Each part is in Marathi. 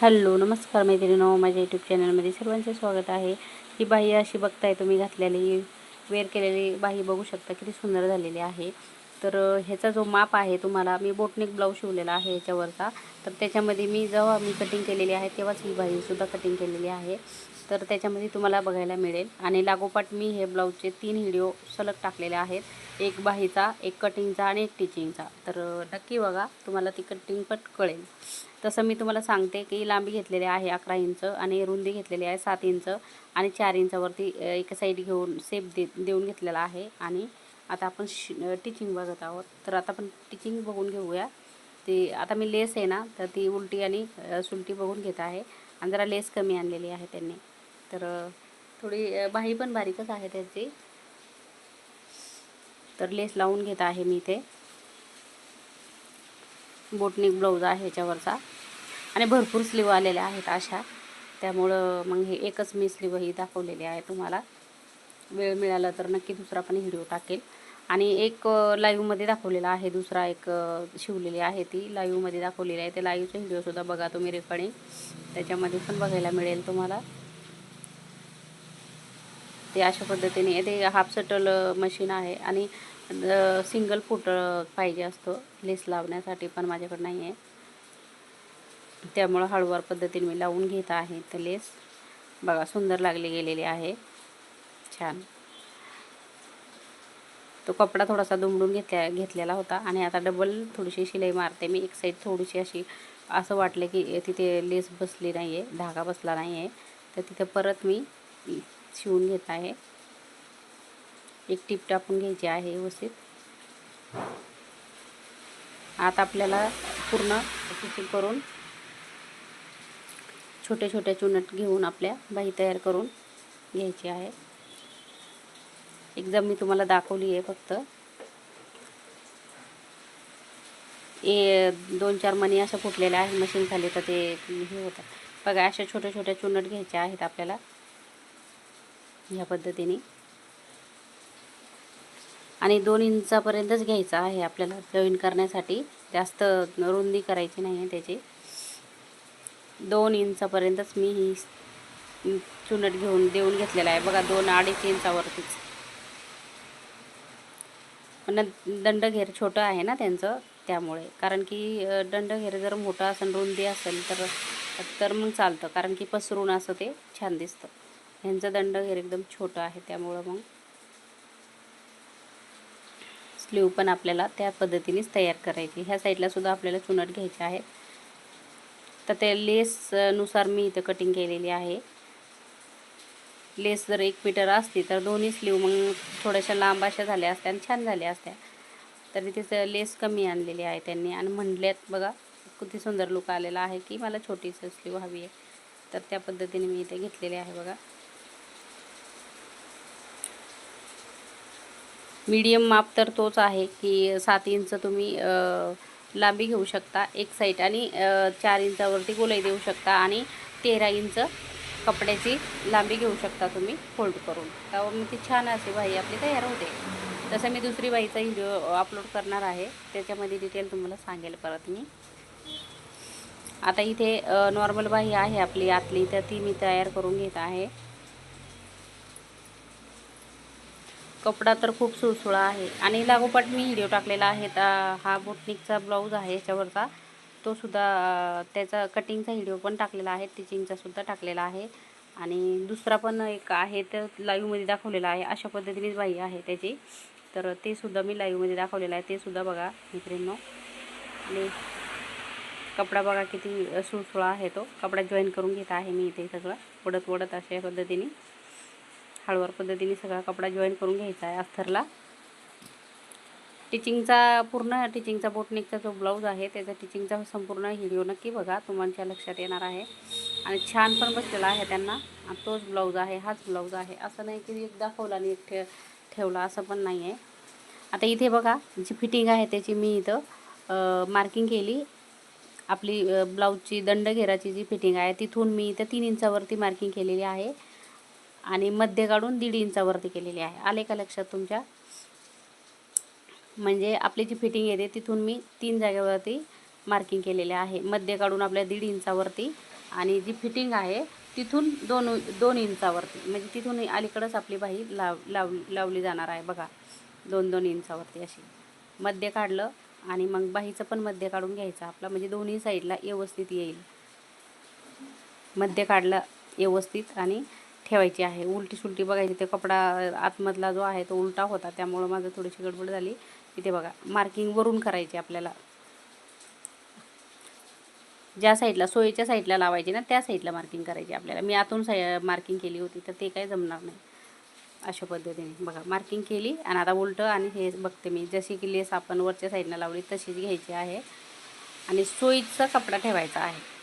हॅलो नमस्कार मैत्रिणीनो माझ्या यूट्यूब चॅनलमध्ये सर्वांचे स्वागत आहे. ही बाही अशी बघताय तुम्ही घातलेली वेअर केलेली बाही बघू शकता किती सुंदर झालेली आहे. तर ह्याचा जो माप आहे तुम्हाला मी बोटनिक ब्लाऊज शिवलेला आहे ह्याच्यावरचा. तर त्याच्यामध्ये मी जेव्हा मी कटिंग केलेली आहे तेव्हाच ही बाहीसुद्धा कटिंग केलेली आहे. तर त्याच्यामध्ये तुम्हाला बघायला मिळेल. आणि लागोपाठ मी हे ब्लाऊजचे तीन व्हिडिओ सलग टाकलेले आहेत. एक बाहीचा एक कटिंगचा आणि एक टिचिंगचा तर नक्की बघा तुम्हाला ती कटिंग पण कळेल. तसं मी तुम्हाला सांगते की लांबी घेतलेली आहे अकरा इंच आणि रुंदी घेतलेली आहे सात इंच आणि चार इंचावरती एक एका साईड घेऊन सेप दे देऊन घेतलेला आहे. आणि आता आपण शि टिचिंग बघत आहोत. तर आता आपण टिचिंग बघून घेऊया. ती आता मी लेस आहे ना तर ती उलटी आणि सुलटी बघून घेत आहे. आणि जरा लेस कमी आणलेली आहे त्यांनी. तर थोडी बाही पण बारीकच आहे त्याची. तर लेस लावून घेत आहे मी इथे. बोटनिक ब्लाऊज आहे ह्याच्यावरचा. आणि भरपूर स्लीव आलेल्या आहेत अशा. त्यामुळं मग हे एकच मी स्लीव ही दाखवलेली आहे तुम्हाला. वेळ मिळाला तर नक्की दुसरा पण व्हिडिओ टाकेल. आणि एक लाईव्हमध्ये दाखवलेला आहे दुसरा एक शिवलेली आहे ती लाईव्हमध्ये दाखवलेली आहे. ते लाईव्हचा व्हिडिओसुद्धा बघा तुम्ही रेकॉर्डिंग. त्याच्यामध्ये पण बघायला मिळेल तुम्हाला. ते अशा पद्धतीने ते हाफ सटल मशीन आहे आणि सिंगल फुट पाहिजे असतो. लेस लावण्यासाठी पण माझ्याकडे नाही आहे त्यामुळं हळूवार पद्धतीने मी लावून घेत आहे. तर लेस बघा सुंदर लागली गेलेली आहे. छान. तो कपडा थोडासा दुमडून घेतल्या घेतलेला होता आणि आता डबल थोडीशी शिलाई मारते मी. एक साईड थोडीशी अशी असं वाटलं की तिथे लेस बसली नाही आहे धागा बसला नाही आहे तर तिथं परत मी शिवून घेत आहे. एक टीप टाकून घ्यायची आहे व्यवस्थित. आता आपल्याला पूर्ण करून छोटे छोटे चुनट घेऊन आपल्या बाही तयार करून घ्यायची आहे. एकदम मी तुम्हाला दाखवली आहे फक्त. ए दोन चार मणी अशा फुटलेल्या आहेत मशीन खाली तर ते हे होतं बघा अशा छोट्या छोट्या चुनट घ्यायच्या आहेत आपल्याला. ह्या पद्धतीने. आणि दोन इंचापर्यंतच घ्यायचा आहे आपल्याला. जॉईन करण्यासाठी जास्त रुंदी करायची नाही आहे त्याची. दोन इंचापर्यंतच मी ही चुनट घेऊन देऊन घेतलेला आहे. बघा दोन अडीच इंचावरतीच. पण दंडघेर छोटं आहे ना त्यांचं त्यामुळे. कारण की दंडघेर जर मोठं असेल रुंदी असेल तर तर मग चालतं. कारण की पसरून असं ते छान दिसतं. ह्यांचं दंडघेर एकदम छोटं आहे त्यामुळं मग स्लीव पण आपल्याला त्या पद्धतीनेच तयार करायची. ह्या साईडला सुद्धा आपल्याला चुनट घ्यायची आहे. तर ते लेसनुसार मी इथं कटिंग केलेली आहे. लेस जर एक मीटर असती तर दोन्ही स्लीव मग थोड्याशा लांब अशा झाल्या असत्या आणि छान झाल्या असत्या. तरी तिचं लेस कमी आणलेली आहे त्यांनी आणि म्हणल्यात बघा किती सुंदर लुक आलेला आहे की मला छोटीचं स्लीव हवी आहे. तर त्या पद्धतीने मी इथे घेतलेले आहे बघा. मीडियम माप तर तोच आहे की सात इंच तुम्ही लांबी घेऊ शकता एक साईड आणि चार इंचावरती गोलाई देऊ शकता आणि तेरा इंच कपड्याची लांबी घेऊ शकता तुम्ही फोल्ड करून. त्यावर मग ती छान अशी बाई आपली तयार होते. तसं मी दुसरी बाईचा व्हिडिओ अपलोड करणार आहे. त्याच्यामध्ये डिटेल तुम्हाला सांगेल परत मी. आता इथे नॉर्मल बाई आहे आपली आतली. तर ती मी तयार करून घेत आहे. कपडा तर खूप सुळसुळा आहे. आणि लागोपाठ मी व्हिडिओ टाकलेला आहे. तर हा बोटनिकचा ब्लाऊज आहे याच्यावरचा. तो सुद्धा त्याचा कटिंगचा व्हिडिओ पण टाकलेला आहे. टिचिंगचा सुद्धा टाकलेला आहे. आणि दुसरा पण एक आहे तर लाईव्हमध्ये दाखवलेला आहे. अशा पद्धतीनेच बाई आहे त्याची. तर ते सुद्धा मी लाईव्हमध्ये दाखवलेलं आहे. ते सुद्धा बघा मित्रांनो. आणि कपडा बघा किती सुळसुळा आहे तो. कपडा जॉईन करून घेत आहे मी इथे सगळं. वडत वडत अशा पद्धतीने. हळूवार पद्धतीने सगळा कपडा जॉईन करून घ्यायचा आहे अस्थरला. टिचिंगचा पूर्ण टिचिंगचा बोटनिकचा जो ब्लाऊज आहे त्याचा टिचिंगचा संपूर्ण व्हिडिओ नक्की बघा. तुमच्या लक्षात येणार आहे. आणि छान पण बसलेला आहे त्यांना. आणि तोच ब्लाऊज आहे हाच ब्लाऊज आहे. असं नाही की एक दाखवला आणि एक ठे ठेवला असं पण नाही आहे आता इथे बघा जी फिटिंग आहे त्याची मी इथं मार्किंग केली. आपली ब्लाऊजची दंडघेराची जी फिटिंग आहे तिथून मी इथं तीन इंचावरती मार्किंग केलेली आहे. आणि मध्य काढून दीड इंचावरती केलेली आहे. आले का लक्षात तुमच्या? म्हणजे आपली जी फिटिंग येते तिथून मी तीन जागेवरती मार्किंग केलेले आहे. मध्य काढून आपल्या दीड इंचावरती आणि जी फिटिंग आहे तिथून दोन दोन इंचावरती. म्हणजे तिथून अलीकडंच आपली बाही लाव लाव लावली जाणार आहे बघा. दोन दोन इंचावरती अशी. मध्य काढलं आणि मग बाहीचं पण मध्य काढून घ्यायचं आपला. म्हणजे दोन्ही साईडला व्यवस्थित येईल. मध्य काढलं व्यवस्थित आणि ठेवायची आहे. उलटी सुलटी बघायची. ते कपडा आतमधला जो आहे तो उलटा होता. त्यामुळं माझं थोडीशी गडबड झाली. इथे बघा मार्किंग वरून करायची आपल्याला. ज्या साईडला सोयीच्या साईडला लावायची ना त्या साईडला मार्किंग करायची आपल्याला. मी आतून साई मार्किंग केली होती तर ते काही जमणार नाही. अशा पद्धतीने. बघा मार्किंग केली आणि आता उलटं आणि हे बघते मी. जशी की लेस आपण वरच्या साईडनं लावली तशीच घ्यायची आहे. आणि सोयीचा कपडा ठेवायचा आहे.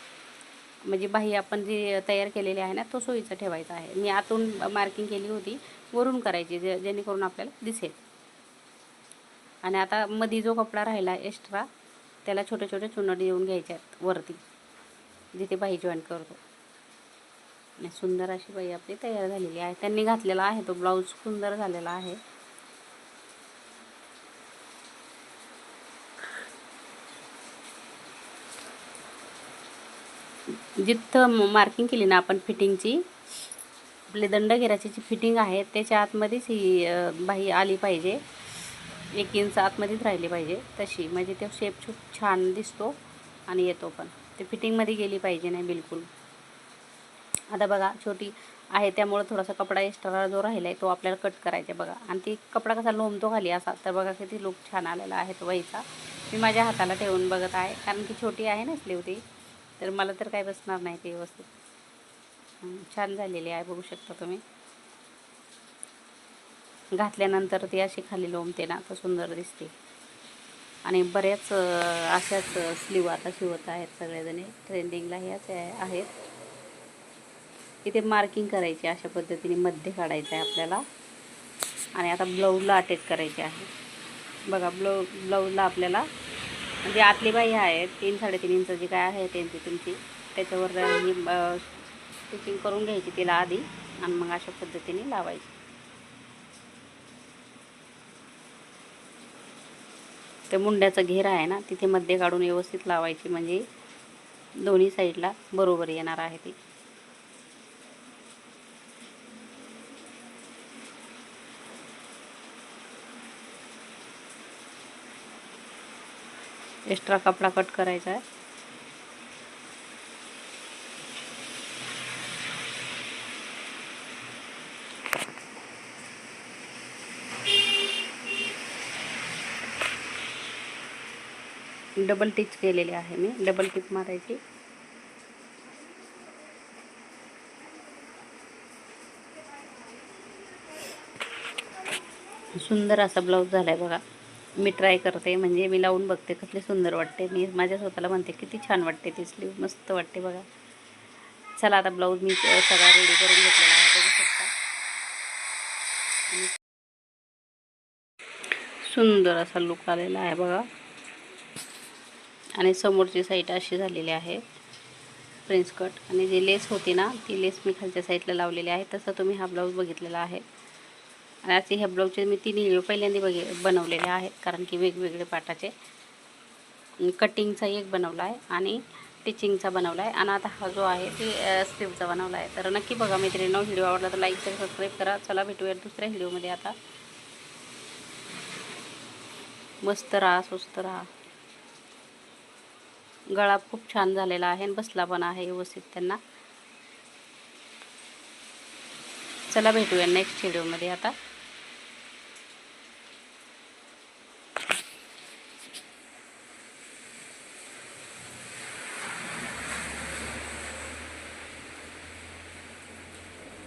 म्हणजे बाही आपण जी तयार केलेली आहे ना तो सोयीचा ठेवायचा आहे. मी आतून मार्किंग केली होती वरून करायची जे जेणेकरून आपल्याला दिसेल. आणि आता मधी जो कपडा राहिला एक्स्ट्रा त्याला छोटे छोटे चुनडी देऊन घ्यायच्या आहेत वरती जिथे बाही जॉईन करतो. सुंदर अशी बाई आपली तयार झालेली आहे. त्यांनी घातलेला आहे तो ब्लाऊज सुंदर झालेला आहे. जिथं मार्किंग केली ना आपण फिटिंगची आपले दंडघेराची जी फिटिंग आहे त्याच्या आतमध्येच ही बाही आली पाहिजे. एक इंच आतमध्येच राहिली पाहिजे तशी. म्हणजे तो शेप खूप छान दिसतो आणि येतो पण. ते फिटिंगमध्ये गेली पाहिजे नाही बिलकुल. आता बघा छोटी आहे त्यामुळं थोडासा कपडा एक्स्ट्रा जो राहिला आहे तो आपल्याला कट करायचा बघा. आणि ती कपडा कसा लोंबतो खाली असा तर बघा किती लुक छान आलेला आहे तो वहीचा मी माझ्या हाताला ठेवून बघत आहे कारण की छोटी आहे ना स्लीव ती. तर मला तर काय बसणार नाही ते व्यवस्थित. छान झालेली आहे बघू शकता तुम्ही. घातल्यानंतर ती अशी खाली लोंबते ना तर सुंदर दिसते. आणि बऱ्याच अशाच स्लीव आता शिवत आहेत सगळेजणी. ट्रेंडिंगला ह्याच आहेत. इथे मार्किंग करायची अशा पद्धतीने मध्य काढायचं आहे आपल्याला. आणि आता ब्लाऊजला अटॅच करायचे आहे. बघा ब्लाऊ ब्लाऊजला आपल्याला म्हणजे आतली बाई आहे तीन साडेतीन इंच जी काय आहे त्यांची तुमची. त्याच्यावर ही स्टिचिंग करून घ्यायची तिला आधी आणि मग अशा पद्धतीने लावायची. ते मुंड्याचा घेर आहे ना तिथे मध्ये काढून व्यवस्थित लावायची. म्हणजे दोन्ही साईडला बरोबर येणार आहे ती. एक्स्ट्रा कपडा कट करायचा आहे. डबल टिच केलेली आहे मी. डबल टिच मारायची. सुंदर असा ब्लाऊज झाला आहे बघा. मी ट्राय करते म्हणजे मी लावून बघते कसली सुंदर वाटते. मी माझ्या स्वतःला म्हणते किती छान वाटते ती स्लीव मस्त वाटते बघा. चला आता ब्लाऊज मी सगळा रेडी करून घेतलेला आहे बघू शकता. सुंदर असा लुक आलेला आहे बघा. आणि समोरची साईड अशी झालेली आहे प्रिन्स कट आणि जी लेस होती ना ती लेस मी खालच्या साईडला लावलेली आहे तसा तुम्ही हा ब्लाऊज बघितलेला आहे. आणि असे ह्या ब्लाऊजचे मी तीन हिळे पहिल्यांदा बघे बनवलेले आहेत कारण की वेगवेगळे पाटाचे. कटिंगचा एक बनवला आहे आणि टिचिंगचा बनवला आहे. आणि आता हा जो आहे ते स्लीवचा बनवला आहे. तर नक्की बघा मैत्रिणींनो व्हिडिओ आवडला तर लाईक तर सबस्क्राईब करा. चला भेटूया दुसऱ्या व्हिडिओमध्ये आता. मस्त राहा सुस्त राहा. गळा खूप छान झालेला आहे आणि बसला पण आहे व्यवस्थित त्यांना. चला भेटूया नेक्स्ट व्हिडिओमध्ये आता.